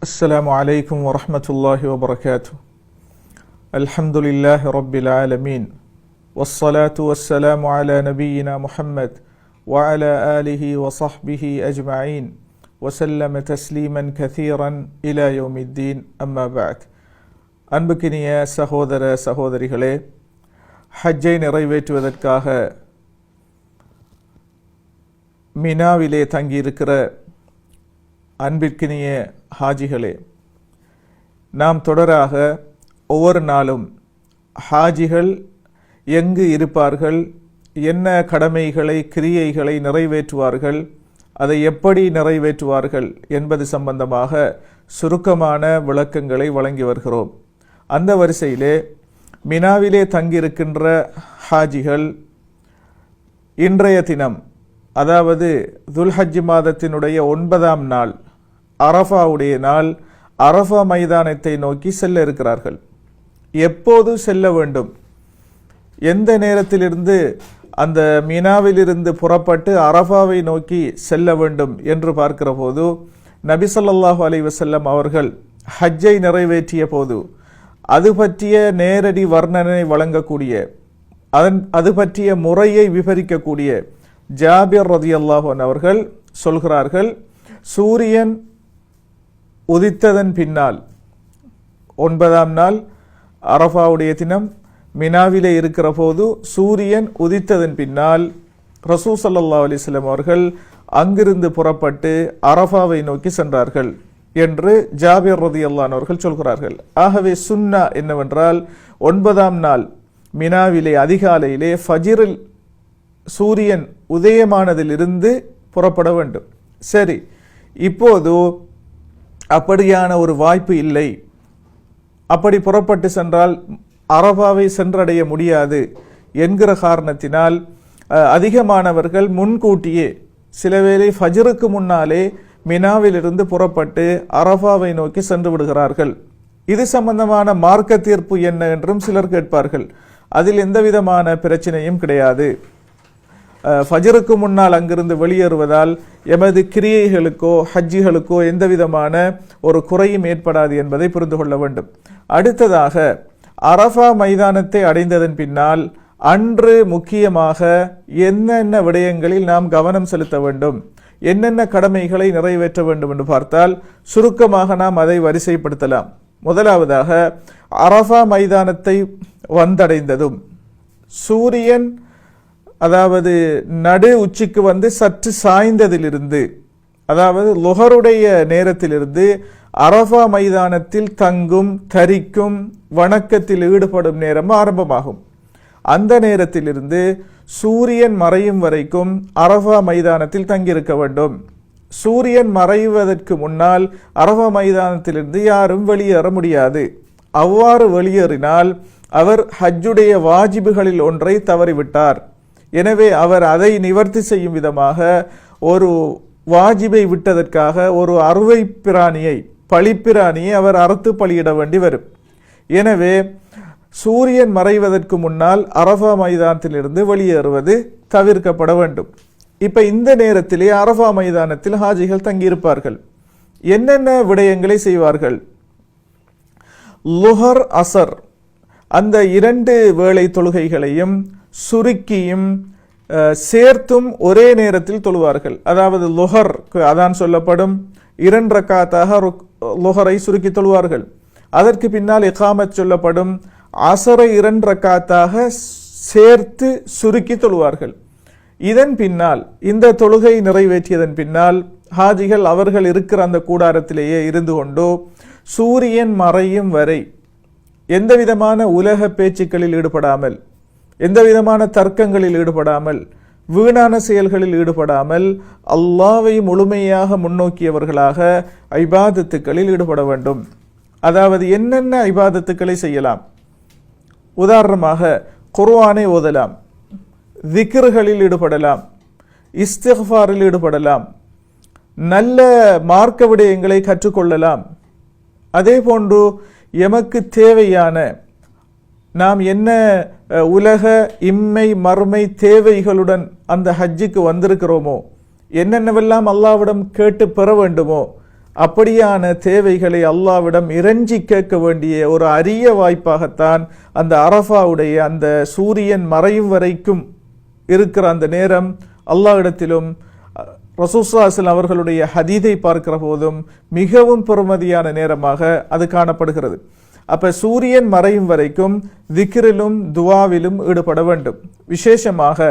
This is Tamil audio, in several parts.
السلام عليكم ورحمة الله وبركاته الحمد لله رب العالمين والصلاة والسلام على نبينا محمد وعلى آله وصحبه أجمعين وسلم تسليما كثيرا إلى يوم الدين أما بعد அன்புக்கினிய சகோதர சகோதரிகளே ஹஜ்ஜை நிறைவேற்றுவதற்காக மினாவிலே தங்கியிருக்கிற அன்பிற்கினிய ஹாஜிகளே நாம் தொடராக ஒவ்வொரு நாளும் ஹாஜிகள் எங்கு இருப்பார்கள் என்ன கடமைகளை கிரியைகளை நிறைவேற்றுவார்கள் அதை எப்படி நிறைவேற்றுவார்கள் என்பது சம்பந்தமாக சுருக்கமான விளக்கங்களை வழங்கி வருகிறோம். அந்த வரிசையிலே மினாவிலே தங்கியிருக்கின்ற ஹாஜிகள் இன்றைய தினம் அதாவது துல்ஹஜ் மாதத்தினுடைய ஒன்பதாம் நாள் அரஃபாவுடைய நாள் அரஃபா மைதானத்தை நோக்கி செல்ல இருக்கிறார்கள். எப்போது செல்ல வேண்டும்? எந்த நேரத்திலிருந்து அந்த மினாவிலிருந்து புறப்பட்டு அரஃபாவை நோக்கி செல்ல வேண்டும் என்று பார்க்கிற போது நபி ஸல்லல்லாஹு அலைஹி அவர்கள் ஹஜ்ஜை நிறைவேற்றிய போது அது பற்றிய நேரடி வர்ணனை வழங்கக்கூடிய அதன் அது பற்றிய முறையை விவரிக்கக்கூடிய ஜாபிர் ரதியல்லாஹன் அவர்கள் சொல்கிறார்கள் சூரியன் உதித்ததன் பின்னால். ஒன்பதாம் நாள் அரஃபாவுடைய தினம் மினாவிலே இருக்கிற போது சூரியன் உதித்ததன் பின்னால். ரசூ சல்லா அலிஸ்லம் அவர்கள் அங்கிருந்து புறப்பட்டு அரஃபாவை நோக்கி சென்றார்கள் என்று ஜாபிர் ரதி அவர்கள் சொல்கிறார்கள். ஆகவே சுன்னா என்னவென்றால் ஒன்பதாம் நாள் மினாவிலே அதிகாலையிலே ஃபஜிரில் சூரியன் உதயமானதிலிருந்து புறப்பட வேண்டும். சரி இப்போது அப்படியான ஒரு வாய்ப்பு இல்லை. அப்படி புறப்பட்டு சென்றால் அரபாவை சென்றடைய முடியாது என்கிற காரணத்தினால் அதிகமானவர்கள் முன்கூட்டியே சில வேளை ஃபஜருக்கு முன்னாலே மினாவிலிருந்து புறப்பட்டு அரபாவை நோக்கி சென்று விடுகிறார்கள். இது சம்பந்தமான மார்க்க தீர்ப்பு என்ன என்றும் சிலர் கேட்பார்கள். அதில் எந்த விதமான பிரச்சனையும் கிடையாது. ஃபஜருக்கு முன்னால் அங்கிருந்து வெளியேறுவதால் எமது கிரியைகளுக்கோ ஹஜ்ஜிகளுக்கோ எந்த விதமான ஒரு குறையும் ஏற்படாது என்பதை புரிந்து கொள்ள வேண்டும். அடுத்ததாக அரஃபா மைதானத்தை அடைந்ததன் பின்னால் அன்று முக்கியமாக என்னென்ன விடயங்களில் நாம் கவனம் செலுத்த வேண்டும் என்னென்ன கடமைகளை நிறைவேற்ற வேண்டும் என்று பார்த்தால் சுருக்கமாக நாம் அதை வரிசைப்படுத்தலாம். முதலாவதாக அரஃபா மைதானத்தை வந்தடைந்ததும் சூரியன் அதாவது நடு உச்சிக்கு வந்து சற்று சாய்ந்ததிலிருந்து அதாவது லுஹருடைய நேரத்திலிருந்து அரபா மைதானத்தில் தங்கும் தரிக்கும் வணக்கத்தில் ஈடுபடும் நேரம் ஆரம்பமாகும். அந்த நேரத்திலிருந்து சூரியன் மறையும் வரைக்கும் அரஃபா மைதானத்தில் தங்கியிருக்க வேண்டும். சூரியன் மறைவதற்கு முன்னால் அரஃபா மைதானத்திலிருந்து யாரும் வெளியேற முடியாது. அவ்வாறு வெளியேறினால் அவர் ஹஜ்ஜுடைய வாஜிபுகளில் ஒன்றை தவறிவிட்டார். எனவே அவர் அதை நிவர்த்தி செய்யும் விதமாக ஒரு வாஜிபை விட்டதற்காக ஒரு அறுவை பிராணியை பழிப்பிராணியை அவர் அறுத்து பலியிட வேண்டி வரும். எனவே சூரியன் மறைவதற்கு முன்னால் அரஃபா மைதானத்திலிருந்து வெளியேறுவது தவிர்க்கப்பட வேண்டும். இப்போ இந்த நேரத்திலே அரஃபா மைதானத்தில் ஹாஜிகள் தங்கியிருப்பார்கள். என்னென்ன விடயங்களை செய்வார்கள்? லுஹர் அசர் அந்த இரண்டு வேளை தொழுகைகளையும் சுருக்கியும் சேர்த்தும் ஒரே நேரத்தில் தொழுவார்கள். அதாவது லுஹர் அதான் சொல்லப்படும் இரண்டு ரக்காத்தாக ருக்- சுருக்கி தொழுவார்கள். அதற்கு பின்னால் இகாமத் சொல்லப்படும் அசரை இரண்டு ரக்காத்தாக சேர்த்து சுருக்கி தொழுவார்கள். இதன் பின்னால் இந்த தொழுகை நிறைவேற்றியதன் பின்னால் ஹாஜிகள் அவர்கள் இருக்கிற அந்த கூடாரத்திலேயே இருந்து கொண்டோ சூரியன் மறையும் வரை எந்தவிதமான உலக பேச்சுக்களில் ஈடுபடாமல் எந்த விதமான தர்க்கங்களில் ஈடுபடாமல் வீணான செயல்களில் ஈடுபடாமல் அல்லாவை முழுமையாக முன்னோக்கியவர்களாக ஐபாதத்துக்களில் ஈடுபட வேண்டும். அதாவது என்னென்ன ஐபாதத்துக்களை செய்யலாம்? உதாரணமாக குர்வானை ஓதலாம் திக்ருகளில் ஈடுபடலாம் இஸ்திஃபாரில் ஈடுபடலாம் நல்ல மார்க்க விடயங்களை கற்றுக்கொள்ளலாம். அதே போன்று எமக்கு தேவையான நாம் என்ன உலக இம்மை மறுமை தேவைகளுடன் அந்த ஹஜ்ஜுக்கு வந்திருக்கிறோமோ என்னென்னவெல்லாம் அல்லாவிடம் கேட்டு பெற வேண்டுமோ அப்படியான தேவைகளை அல்லாவிடம் இறைஞ்சி கேட்க வேண்டிய ஒரு அரிய வாய்ப்பாகத்தான் அந்த அரஃபாவுடைய அந்த சூரியன் மறையும் வரைக்கும் இருக்கிற அந்த நேரம் அல்லாவிடத்திலும் ரசூசாசில் அவர்களுடைய ஹதீதை பார்க்கிற போதும் மிகவும் பெறுமதியான நேரமாக அது காணப்படுகிறது. அப்போ சூரியன் மறையும் வரைக்கும் திக்ரிலும் துவாவிலும் ஈடுபட வேண்டும். விசேஷமாக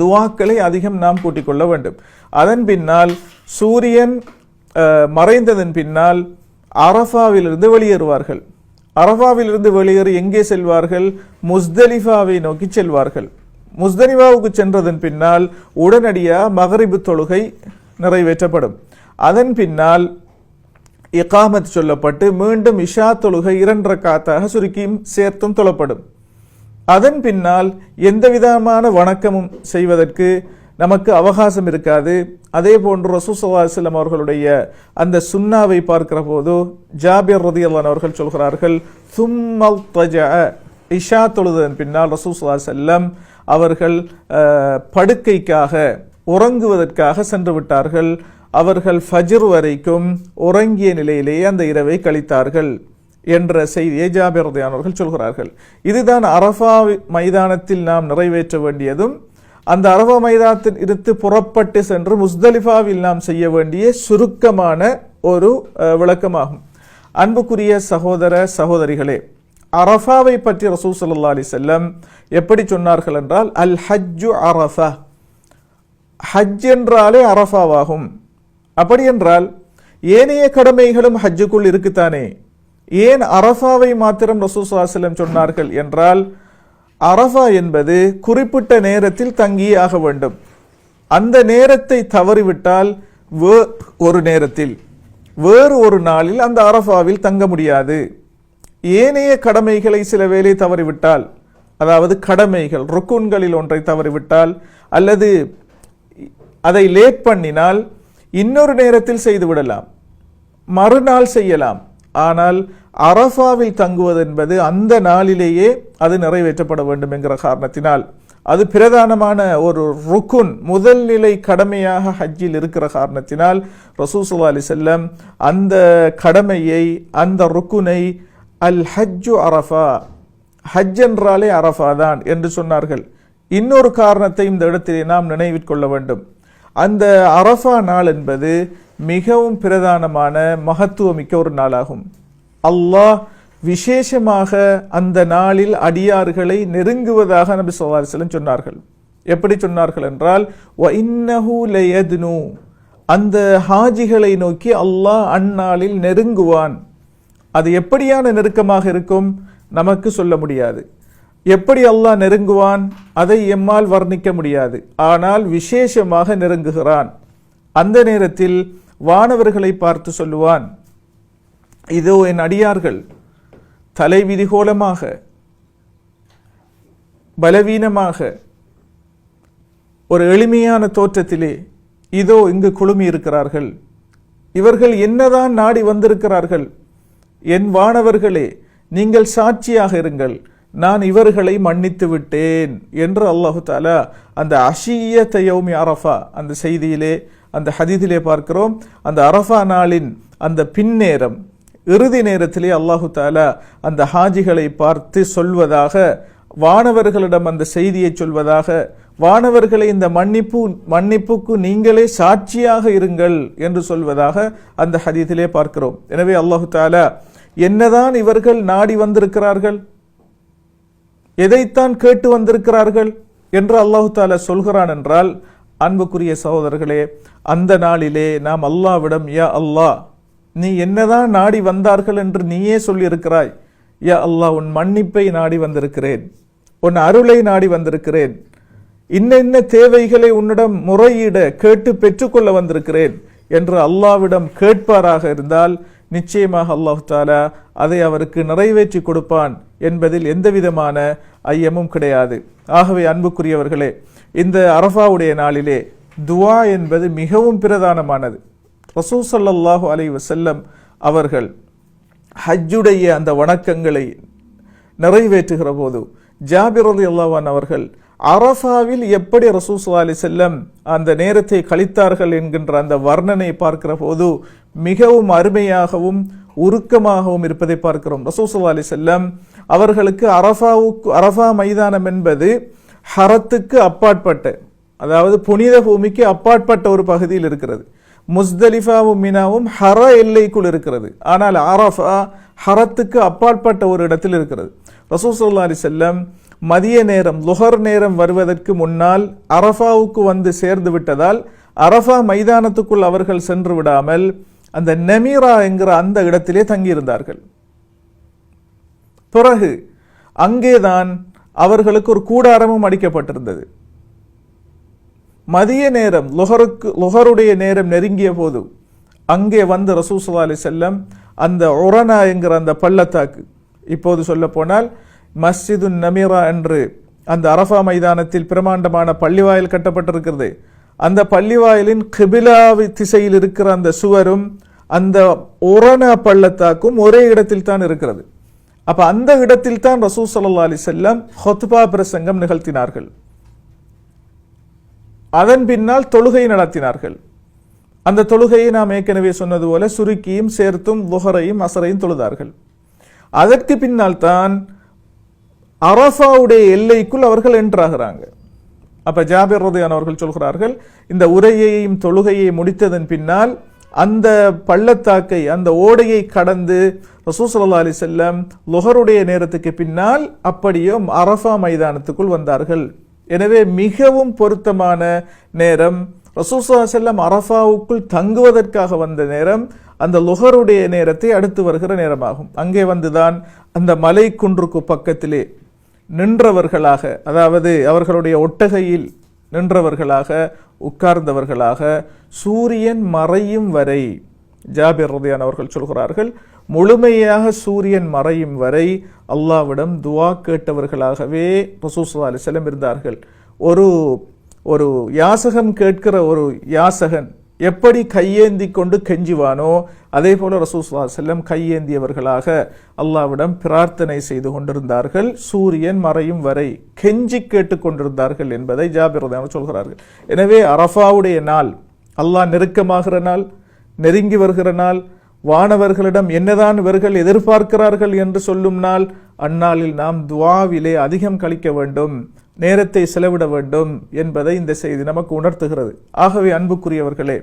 துவாக்களை அதிகம் நாம் கூட்டிக் கொள்ள வேண்டும். அதன் பின்னால் சூரியன் மறைந்ததன் பின்னால் அரஃபாவிலிருந்து வெளியேறுவார்கள். அரஃபாவிலிருந்து வெளியேறி எங்கே செல்வார்கள்? முஸ்தலிஃபாவை நோக்கி செல்வார்கள். முஸ்தலிஃபாவுக்கு சென்றதன் பின்னால் உடனடியாக மகரிபு தொழுகை நிறைவேற்றப்படும். அதன் பின்னால் இகாமத் சொல்லப்பட்டு மீண்டும் இஷா தொழுகை இரண்டு ரக்காத்தாக சுருக்கியும் சேர்த்தும் தொழப்படும். அதன் பின்னால் எந்த விதமான வணக்கமும் செய்வதற்கு நமக்கு அவகாசம் இருக்காது. அதே போன்று ரசூசல்லாஸ்லம் அவர்களுடைய அந்த சுன்னாவை பார்க்கிற போது ஜாபிர் ரதியல்லான் அவர்கள் சொல்கிறார்கள் சும்மல் தஜஅ இஷா தொழுதன் பின்னால் ரசூசல்லா செல்லம் அவர்கள் படுக்கைக்காக உறங்குவதற்காக சென்று விட்டார்கள். அவர்கள் ஃபஜ்ர் வரைக்கும் உறங்கிய நிலையிலேயே அந்த இரவை கழித்தார்கள் என்ற செய்தியை ஜாபிரதையானவர்கள் சொல்கிறார்கள். இதுதான் அரஃபா மைதானத்தில் நாம் நிறைவேற்ற வேண்டியதும் அந்த அரப மைதானத்தில் இருந்து புறப்பட்டு சென்று முஸ்தலிஃபாவில் நாம் செய்ய வேண்டிய சுருக்கமான ஒரு விளக்கமாகும். அன்புக்குரிய சகோதர சகோதரிகளே அரஃபாவை பற்றி ரசூ சல்லா அலி செல்லம் எப்படி சொன்னார்கள் என்றால் அல் ஹஜ்ஜு அரஃபா. ஹஜ் என்றாலே அரஃபாவாகும். அப்படி என்றால் ஏனைய கடமைகளும் ஹஜ்ஜுக்குள் இருக்குத்தானே? ஏன் அரஃபாவை மாத்திரம் ரசூசாசலம் சொன்னார்கள் என்றால் அரஃபா என்பது குறிப்பிட்ட நேரத்தில் தங்கியே ஆக வேண்டும். அந்த நேரத்தை தவறிவிட்டால் வே ஒரு நேரத்தில். வேறு ஒரு நாளில் அந்த அரஃபாவில் தங்க முடியாது. ஏனைய கடமைகளை சில வேளை தவறிவிட்டால் அதாவது கடமைகள் ருக்குன்களில் ஒன்றை தவறிவிட்டால் அல்லது அதை லேட் பண்ணினால் இன்னொரு நேரத்தில் செய்துவிடலாம் மறுநாள் செய்யலாம். ஆனால் அரஃபாவில் தங்குவது என்பது அந்த நாளிலேயே அது நிறைவேற்றப்பட வேண்டும் என்கிற காரணத்தினால். அது பிரதானமான ஒரு ருக்குன் முதல் நிலை கடமையாக ஹஜ்ஜில் இருக்கிற காரணத்தினால் ரசூசுல்லா அலி செல்லம் அந்த கடமையை அந்த ருக்குனை அல் ஹஜ்ஜு அரஃபா ஹஜ் என்றாலே அரஃபா தான் என்று சொன்னார்கள். இன்னொரு காரணத்தை இந்த இடத்திலே நாம் நினைவிற்கொள்ள வேண்டும். அந்த அரஃபா நாள் என்பது மிகவும் பிரதானமான மகத்துவமிக்க ஒரு நாளாகும். அல்லாஹ் விசேஷமாக அந்த நாளில் அடியார்களை நெருங்குவதாக நபி ஸல்லல்லாஹு சொன்னார்கள். எப்படி சொன்னார்கள் என்றால் "வ அந்த ஹாஜிகளை நோக்கி அல்லாஹ் அந்நாளில் நெருங்குவான். அது எப்படியான நெருக்கமாக இருக்கும்? நமக்கு சொல்ல முடியாது. எப்படி அல்லாஹ் நெருங்குவான்? அதை எம்மால் வர்ணிக்க முடியாது. ஆனால் விசேஷமாக நெருங்குகிறான். அந்த நேரத்தில் வானவர்களை பார்த்து சொல்லுவான் இதோ என் அடியார்கள் தலைவிதிகோலமாக பலவீனமாக ஒரு எளிமையான தோற்றத்திலே இதோ இங்கு குழுமி இருக்கிறார்கள். இவர்கள் என்னதான் நாடி வந்திருக்கிறார்கள்? என் வானவர்களே நீங்கள் சாட்சியாக இருங்கள். நான் இவர்களை மன்னித்து விட்டேன் என்று அல்லாஹு தாலா அந்த அஷிய தயோமி அரஃபா அந்த செய்தியிலே அந்த ஹதீதிலே பார்க்கிறோம். அந்த அரஃபா நாளின் அந்த பின்னேரம் இறுதி நேரத்திலே அல்லாஹு தாலா அந்த ஹாஜிகளை பார்த்து சொல்வதாக வானவர்களிடம் அந்த செய்தியை சொல்வதாக வானவர்களை இந்த மன்னிப்பு மன்னிப்புக்கு நீங்களே சாட்சியாக இருங்கள் என்று சொல்வதாக அந்த ஹதீதிலே பார்க்கிறோம். எனவே அல்லாஹு தாலா என்னதான் இவர்கள் நாடி வந்திருக்கிறார்கள் எதைத்தான் கேட்டு வந்திருக்கிறார்கள் என்று அல்லாஹு தாலா சொல்கிறான் என்றால் அன்புக்குரிய சகோதரர்களே அந்த நாளிலே நாம் அல்லாவிடம் யா அல்லாஹ் நீ என்னதான் நாடி வந்தார்கள் என்று நீயே சொல்லியிருக்கிறாய். யா அல்லாஹ் உன் மன்னிப்பை நாடி வந்திருக்கிறேன். உன் அருளை நாடி வந்திருக்கிறேன். இன்ன இன்ன தேவைகளை உன்னிடம் முறையிட கேட்டு பெற்றுக்கொள்ள வந்திருக்கிறேன். என்று அல்லாவிடம் கேட்பாராக இருந்தால் நிச்சயமாக அல்லாஹ் தாலா அதை அவருக்கு நிறைவேற்றி கொடுப்பான் என்பதில் எந்தவிதமான ஐயமும் கிடையாது. ஆகவே அன்புக்குரியவர்களே இந்த அரஃபாவுடைய நாளிலே துவா என்பது மிகவும் பிரதானமானது. ரசூ சல்லாஹு அலைஹி வசல்லம் அவர்கள் ஹஜ்ஜுடைய அந்த வணக்கங்களை நிறைவேற்றுகிற போது ஜாபிர் அலி அல்லாவான் அவர்கள் அரஃபாவில் எப்படி ரசூசுவா அலி செல்லம் அந்த நேரத்தை கழித்தார்கள் என்கின்ற அந்த வர்ணனை பார்க்கிற போது மிகவும் அருமையாகவும் உருக்கமாகவும் இருப்பதை பார்க்கிறோம். ரசூசுல்லா அலி செல்லம் அவர்களுக்கு அரஃபாவுக்கு அரஃபா மைதானம் என்பது ஹரத்துக்கு அப்பாற்பட்ட அதாவது புனித பூமிக்கு அப்பாற்பட்ட ஒரு பகுதியில் இருக்கிறது. முஸ்தலிஃபாவும் மினாவும் ஹர எல்லைக்குள் இருக்கிறது. ஆனால் அரஃபா ஹரத்துக்கு அப்பாற்பட்ட ஒரு இடத்தில் இருக்கிறது. ரசூசுல்லா அலி செல்லம் மதிய நேரம் லுஹர் நேரம் வருவதற்கு முன்னால் அரஃபாவுக்கு வந்து சேர்ந்து விட்டதால் அரஃபா மைதானத்துக்குள் அவர்கள் சென்று விடாமல் அந்த நெமீரா என்கிற அந்த இடத்திலே தங்கியிருந்தார்கள். பிறகு அங்கேதான் அவர்களுக்கு ஒரு கூடாரமும் அடிக்கப்பட்டிருந்தது. மதிய நேரம் லுஹருக்கு லுஹருடைய நேரம் நெருங்கிய போது அங்கே வந்து ரசூசுல்லா அலி செல்லம் அந்த ஒரனா என்கிற அந்த பள்ளத்தாக்கு இப்போது சொல்ல போனால் மஸ்ஜிது நமீரா என்று அந்த அரஃபா மைதானத்தில் பிரமாண்டமான பள்ளிவாயில் கட்டப்பட்டிருக்கிறது. அந்த பள்ளிவாயிலின் கிபிலாவி திசையில் இருக்கிற அந்த சுவரும் அந்த ஒரண பள்ளத்தாக்கும் ஒரே இடத்தில் தான் இருக்கிறது. அப்ப அந்த இடத்தில் தான் ரசூ சல்லா அலி செல்லம் ஹொத்பா பிரசங்கம் நிகழ்த்தினார்கள். அதன் பின்னால் தொழுகை நடத்தினார்கள். அந்த தொழுகையை நாம் ஏற்கனவே சொன்னது போல சுருக்கியும் சேர்த்தும் லுஹரையும் அசரையும் தொழுதார்கள். அதற்கு பின்னால் தான் அரஃபாவுடைய எல்லைக்குள் அவர்கள் என்றாகிறாங்க. அப்ப ஜாபிர் ரதையான் அவர்கள் சொல்கிறார்கள் இந்த உரையையும் தொழுகையை முடித்ததன் பின்னால் அந்த பள்ளத்தாக்கை அந்த ஓடையை கடந்து ரசூசல்லா அலி செல்லம் லொஹருடைய நேரத்துக்கு பின்னால் அப்படியும் அரஃபா மைதானத்துக்குள் வந்தார்கள். எனவே மிகவும் பொருத்தமான நேரம் ரசூசா செல்லம் அரஃபாவுக்குள் தங்குவதற்காக வந்த நேரம் அந்த லுஹருடைய நேரத்தை அடுத்து வருகிற நேரமாகும். அங்கே வந்துதான் அந்த மலை குன்றுக்கு பக்கத்திலே நின்றவர்களாக அதாவது அவர்களுடைய ஒட்டகையில் நின்றவர்களாக உட்கார்ந்தவர்களாக சூரியன் மறையும் வரை ஜாபிர் ரதியான் அவர்கள் சொல்கிறார்கள் முழுமையாக சூரியன் மறையும் வரை அல்லாவிடம் துவா கேட்டவர்களாகவே ரசூசா அலி இருந்தார்கள். ஒரு ஒரு யாசகன் கேட்கிற ஒரு யாசகன் எப்படி கையேந்தி கொண்டு கெஞ்சுவானோ அதே போல ரசூஸ்லா செல்லம் கையேந்தியவர்களாக அல்லாவிடம் பிரார்த்தனை செய்து கொண்டிருந்தார்கள். சூரியன் மறையும் வரை கெஞ்சி கேட்டு கொண்டிருந்தார்கள் என்பதை ஜாபிரதான சொல்கிறார்கள். எனவே அரஃபாவுடைய நாள் அல்லாஹ் நெருக்கமாகிற நாள் நெருங்கி வருகிற நாள் வானவர்களிடம் என்னதான் இவர்கள் எதிர்பார்க்கிறார்கள் என்று சொல்லும் நாள் அந்நாளில் நாம் துவாவிலே அதிகம் கழிக்க வேண்டும். நேரத்தை செலவிட வேண்டும் என்பதை இந்த செய்தி நமக்கு உணர்த்துகிறது. ஆகவே அன்புக்குரியவர்களே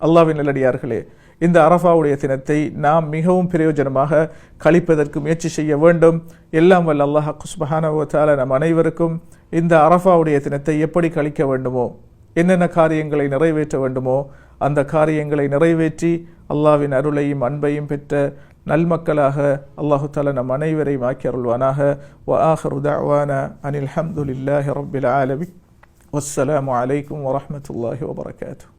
அல்லாவின் நல்லடியார்களே இந்த அரஃபாவுடைய தினத்தை நாம் மிகவும் பிரயோஜனமாக கழிப்பதற்கு முயற்சி செய்ய வேண்டும். எல்லாம் வல்ல அல்லாஹ் குஸ்பஹானவத்தால நம் அனைவருக்கும் இந்த அரஃபாவுடைய தினத்தை எப்படி கழிக்க வேண்டுமோ என்னென்ன காரியங்களை நிறைவேற்ற வேண்டுமோ அந்த காரியங்களை நிறைவேற்றி அல்லாவின் அருளையும் அன்பையும் பெற்ற நல்மக்களாக அல்லாஹு தாலா நம் அனைவரையும் ஆக்கி அருள்வானாக வ ஆஹரு தஅவானா அனில் ஹம்துலில்லாஹி ரப்பில் ஆலமீன் வஸ்ஸலாமு அலைக்கும் வரஹ்மத்துல்லாஹி வபரகாத்துஹு